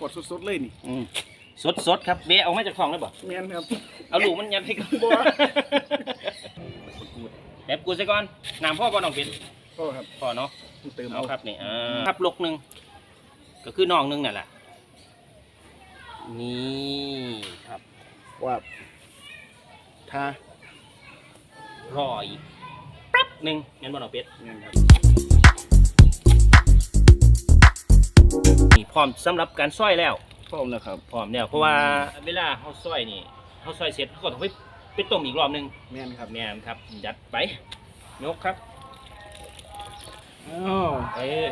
ขดสดๆเลยนี่อืมสดสดๆครับเบะเอามาจากท้องเลยบ่แม่นครับเอาลูกมันยัดให้กันบ่แบบกูซะก่อนน้ำพ่อบ่น้องเป็นก็ครับพ่อเนาะเติมเอาเอาครับนี่อ่าครับลกหนึ่งก็คือน้องหนึงนั่นแหละนี่ครับว่าทารออีกแป๊บหนึ่งงั้นบ่น้องเป็ดแม่นครับนี่พ ร้อมสำหรับการซอยแล้วพร้อมแล้วครับพร้อมแล้วเพราะว่าเวลาเขาซอยนี่เขาซอยเสร็จเขาก็ต้องไปไปต้มอีกรอบหนึงแม่นครับแม่นครับยัดไปยกครับอ้าวเออ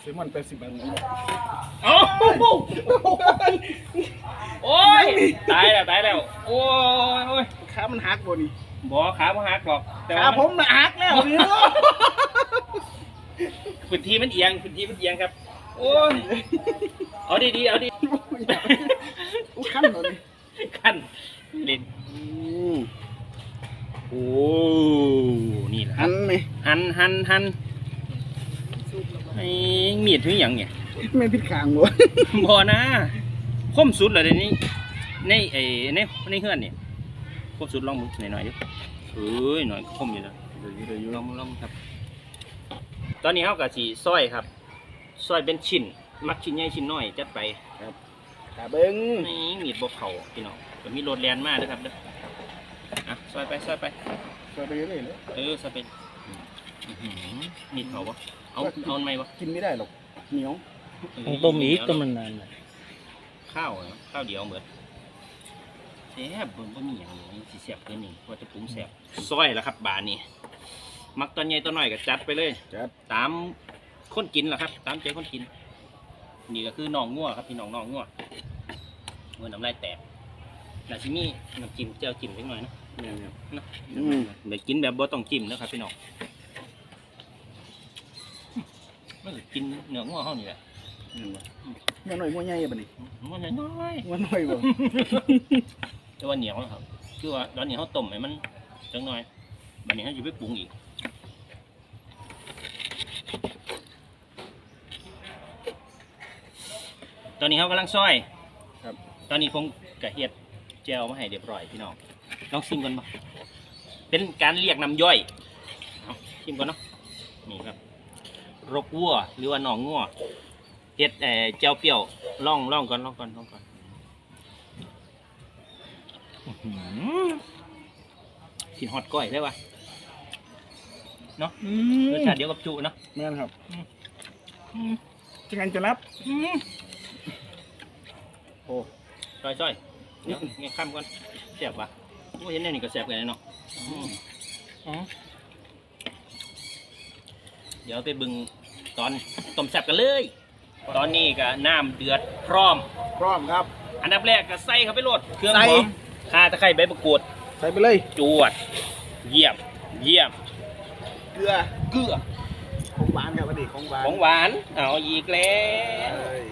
เซลมอน80บาทเอ้าโอ้ยตายแล้วตายแล้วโอ้ยโอ้ยขามันหักบ่นี่บ่ขาบ่หักหรอกแต่ขาว่าผมน่ะหักแล้วนี่ พื้นที่มันเอียงพื้นที่มันเอียงครับ โอ้ยเอาดีๆเอาดีอู้ขั้นบ่นี่ขั้นเล่นอืมโอ้นี่แหละคอัรับนนี่หันหันหันไอ้มีดถึงอย่างเนี่ยแม่นผิดข้างบ่บ่นะคมสุดเลยเดี๋ยวนี้ในไอ้ในในเฮือนเนี่ยคมสุดลองมึงหน่อยๆดิเอ้ยหน่อยคมอยู่แล้วเดี๋ยวอยู่เดี๋ยวอยู่ลองมึงลองมึงครับ ตอนนี้เฮาก็สิซอยครับซอยเป็นชิ้น มักชิ้นใหญ่ชิ้นน้อยจัดไปขาเบิ่งนี่มีดบ่เข้าพี่น้องก็มีโรดแลนมาเด้อครับเด้ออะซอยไปซอยไปก็ไปเรื่อยๆเลยเออซอยไปอื้อหือมีดเข้าบ่เอาเอาอันไหมบ่กินไม่ได้หรอกเหนียวต้องต้มอีกก็มันนานเลยข้าวอะข้าวเดียวเหมือนแซ่บเบิ่งบ่มีหยังเลยสิแซ่บเกินนี่ว่าจะปรุงแซ่บซอยแล้วครับบานนี้ มักตอนใหญ่ตอนน้อยก็จัดไปเลยจัด ตามคนกินแหละครับ ตามใจคนกิน นี่ก็คือน้องงัวครับพี่น้องน้องงัวเมื่อน้ำลายแตกนาชิมีน้ำจิ้มเจียวจิ้มเล็กน้อยเนาะแม่นครับเนาะอืม เดี๋ยวกินแบบบ่ต้องจิ้มนะครับพี่น้องมันก็กินเนื้องัวเฮานี่แหละแม่นบ่แม่น้อยบ่ใหญ่บัดนี้มันน้อยๆว่าน้อยบ่แต่ว่าเหนียวนะครับ คือว่าตอนนี้เขาต้มให้มันจังหน่อยบัดนี้เขาจะไปปรุงอีก ตอนนี้เขากำลังซอยครับ ตอนนี้ผมกระเฮ็ดเจลมาให้เรียบร้อยพี่น้องลองชิมกันบ่เป็นการเรียกน้ำย่อยเอาชิมก่อนเนาะนี่ครับรกวัวหรือว่าหนองงัวเฮ็ดเอ่อเจลเปรี้ยวล่องล่องก่อนล่องก่อนล่องก่อนอื้อหือกินฮอตก้อยได้ปะเนาะรสชาติเดียวกับจุเนาะแม่นครับอืมจังไงจะนับอืม โอ้ซอยซอยเดี๋ยวงี้ข้ามก่อนแซ่บปะโอ้เห็นแนวนี้ก็แซ่บกันเลยเนาะอืมอืมเดี๋ยวไปเบึงตอนต้มแซ่บกันเลย ตอนนี้ก็น้ำเดือดพร้อม พร้อมครับ อันดับแรกก็ใส่เข้าไปโรดเครื่องใส่ หอมข่าตะไคร้ใบมะกรูดใส่ไปเลย จวด เยี่ยม เยี่ยม เกลือ เกลือ ของหวานครับอันนี้ของหวานของหวาน เอาอีกแล้ว เอ้ย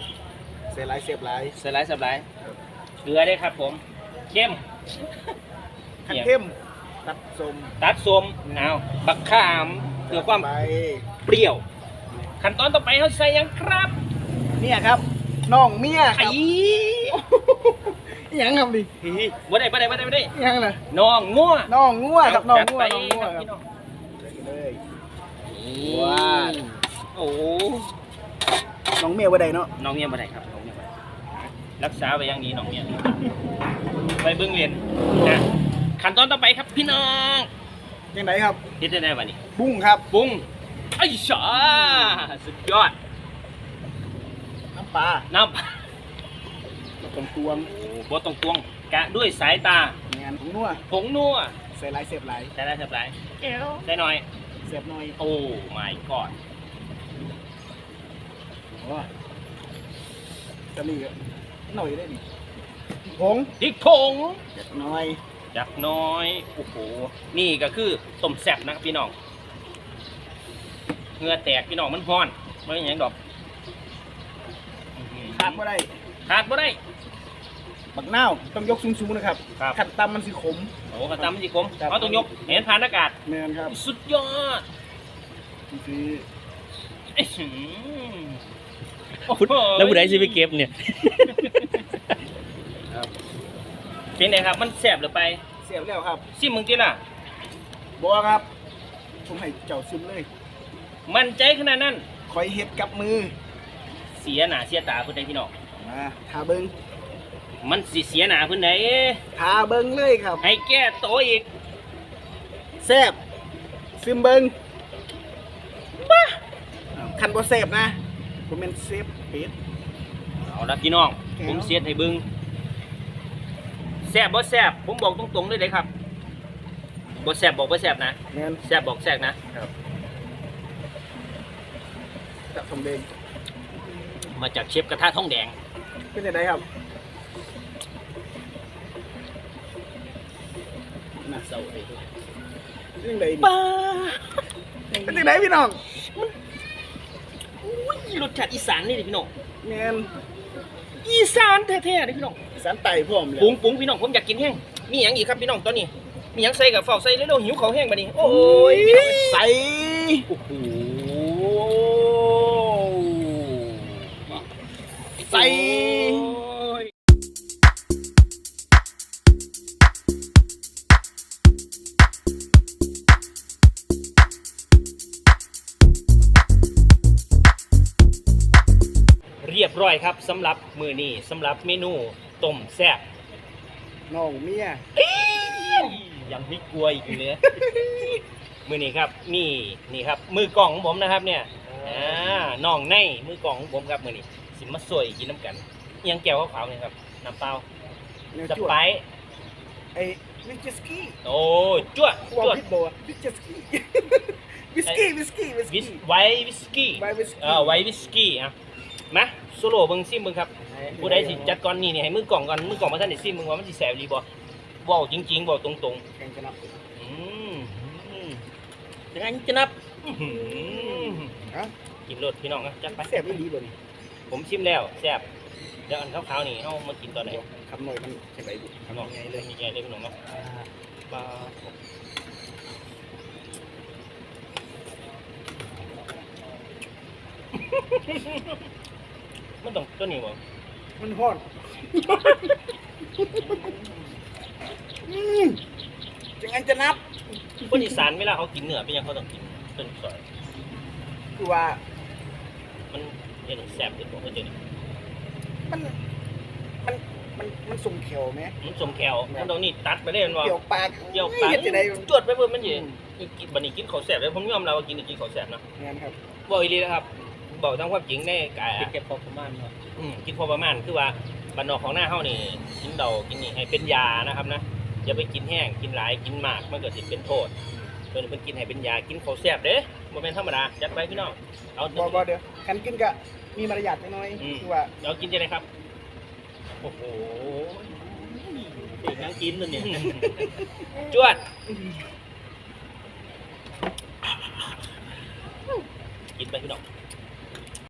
เสียหลายเสียบหลายสไลด์สไลด์เกลือได้ครับผม เข้ม ขันเนี่ยเข้มตัดสมตัดส้มเอาบักขามเพื่อความไปเปรี้ยว ขั้นตอนต่อไปเขาใส่หยังครับเนี่ยครับน้องเมียคไอ้รับอิหยังครับดิบ่ได้บ่ได้บ่ได้บ่ได้อิหยังนะน้องงัวน้องงัวครับน้องจัดงัวไปน้องงัวครับครับพี่น้องใส่ไปเลยนี่ว้าว โอ้โหน้องเมียบ่ได้เนาะน้องเมียบ่ได้ครับ รักษาไว้อย่างนี้น้องเมียไปเบิ่งเรียนนะขั้นตอนต่อไปครับพี่น้องยังไงครับเฮ็ดได้ได้บ่นี่บุ้งครับปรุงไอ้ชาสุดยอด น้ำปลาน้ตรงตวงำโอ้บ่ต้องตวงกะด้วยสายตางานของนัวผงนัวใส่หลายเสียบหลายได้ได้สับไรได้หน่อย เสียบหน่อยโอ้ my god โอ้จะนี่ก็ หน่อยได้ดิผงพริกผงเสียบหน่อยจักหน้อยโอ้โหนี่ก็คือต้มแซ่บนะครับพี่น้องเหงื่อแตกพี่น้องมันฮ้อนไม่ใช่หยังดอกขาดบ่ได้ขาดบ่ได้บักนาวต้องยกสูงๆนะครับครับ ขัดตำมันสิขมโอ้กระตำมันสิคมครับเขาต้องยกเห็นผ่านอากาศ แมนครับสุดยอดคืออื้อหือพุทธแล้วผู้ใดสิไปเก็บเนี่ย เป็นไงครับมันแสบหรือไปเสียบแล้วครับซิมมึงติล่ะ บัวครับ ผมให้เจ้าซิมเลยมันใจขนาดนั้น คอยเฮ็ดกับมือเสียหน้าเสียตาเพิ่นได้พี่น้องมาทาเบิงมันสิเสียหน้าเพิ่นได้ทาเบิงเลยครับ ให้แก้โตวอีกแซ่บซิมเบิงบ้าคันบ่แซ่บนะ ผมเป็นเซฟเป็ด เอาละพี่น้องแก้วผมเสียดให้เบิ่ง แซ่บบ่แซ่บผมบอกตรงๆเลยเด้ครับบ่แซ่บบอกบ่แซ่บนะเงินแซ่บบอกแซ่บนะจะทำเองมาจากเชฟกระทะทองแดง เป็นยังไงครับน่าเศร้าเลยเป็นยังไงนี่ป้าเป็นยังไงพี่น้องอุ้ยรสชาติอีสานนี่ดิพี่น้องเงินอีสานแท้ๆเลยพี่น้อง สารไต่พร้อมเลยปรุงปรุงพี่น้องผมอยากกินแห้งมีหยังอีกครับพี่น้องตอนนี้ มีหยังใส่กับเฝ้าใส่เร็วๆหิวเขาวแห้งบัดนี้โอ้ยใส่โอ้โหใส่เรียบร้อยครับสำหรับมือนี้สำหรับเมนู ต้มแซ่บน้องเมียยังไม่กลัวอีกเลยมือนี้ครับนี่นี่ครับ มือกล่องของผมนะครับ เนี่ยอ่าน้องในมือกล่องของผมครับมือนี้สิมาสวยกินน้ำกันอิหยังแก้วขาวๆเนี่ยครับน้ำเปล่าเนี่ยสจวดไปซ์ไอ้วิสกี้โอ้จ้วดว่าจ้วดพิษบัววิสกี้วิสกี้วิสกี้วิสวิกี้สไวท์วิสกี้ไววิสกี้เออไวท์วิสกี้อะ มาโซโล่เบิ่งซิมเบิ่งครับผู้ใดสิจัดก่อนนี่นี่ให้มือกล่องก่อนมือกล่องมาท่านได้ซิมเบิ่งว่ามันสิแสบหรือบ่เว้าจริงๆเว้าตรงแข่งกันนะๆอืมอืมจะงั้นจะนับอื้อหือฮะกินรสพี่น้องนะจัดไปแซ่บไม่ดีบ่นี่ผมชิมแล้วแซ่บเดี๋ยวอันขาวๆนี่เฮามากินตอนไหนคำหน่อยมันจะไหนบุพี่น้องไงเลยมีไงเลยพี่น้องเนาะปลา มันต้องตัวนี้บ่มันฮ้อนอืมจังงั้นจะนับคนอีสานเวลาเขากินเนื้อเป็นหยังเขาต้องกินต้นซอย คือว่า มันเห็นแซ่บที่ผมก็เจอนี่มัน มัน มัน มันส่งแขวไหม มันสมแขวมันตรงนี้ตัดไปเลยมันว่าเกี่ยวปากเกี่ยวปากเฮ็ดจะได้จวดไปเพิ่มมันสิกินบัดนี้กินข้าวแซ่บเลยผมยอมรับว่ากินกินข้าวแซ่บนะงานครับบอกอีหลีนะครับ บอกตามความจริงในกายเก็บพอประมาณเนาะอืมกินพอประมาณคือว่าบ้านนอกของหน้าเฮานี่กินเดากินนี่ให้เป็นยานะครับนะอย่าไปกินแห้งกินหลายกินมากมันก็สิเป็นโทษเพิ่นเพิ่นกินให้เป็นยากินข้าวแซ่บเด้บ่แม่นธรรมดาจัดไปพี่น้องเอาบอบอเดี๋ยวคันกินกะมีมารยาทน้อยอืมๆคือว่าเอากินจะได้ครับโอ้โหเด็กนั่งกินตัวเนี่ยจวดกินไปพี่น้อง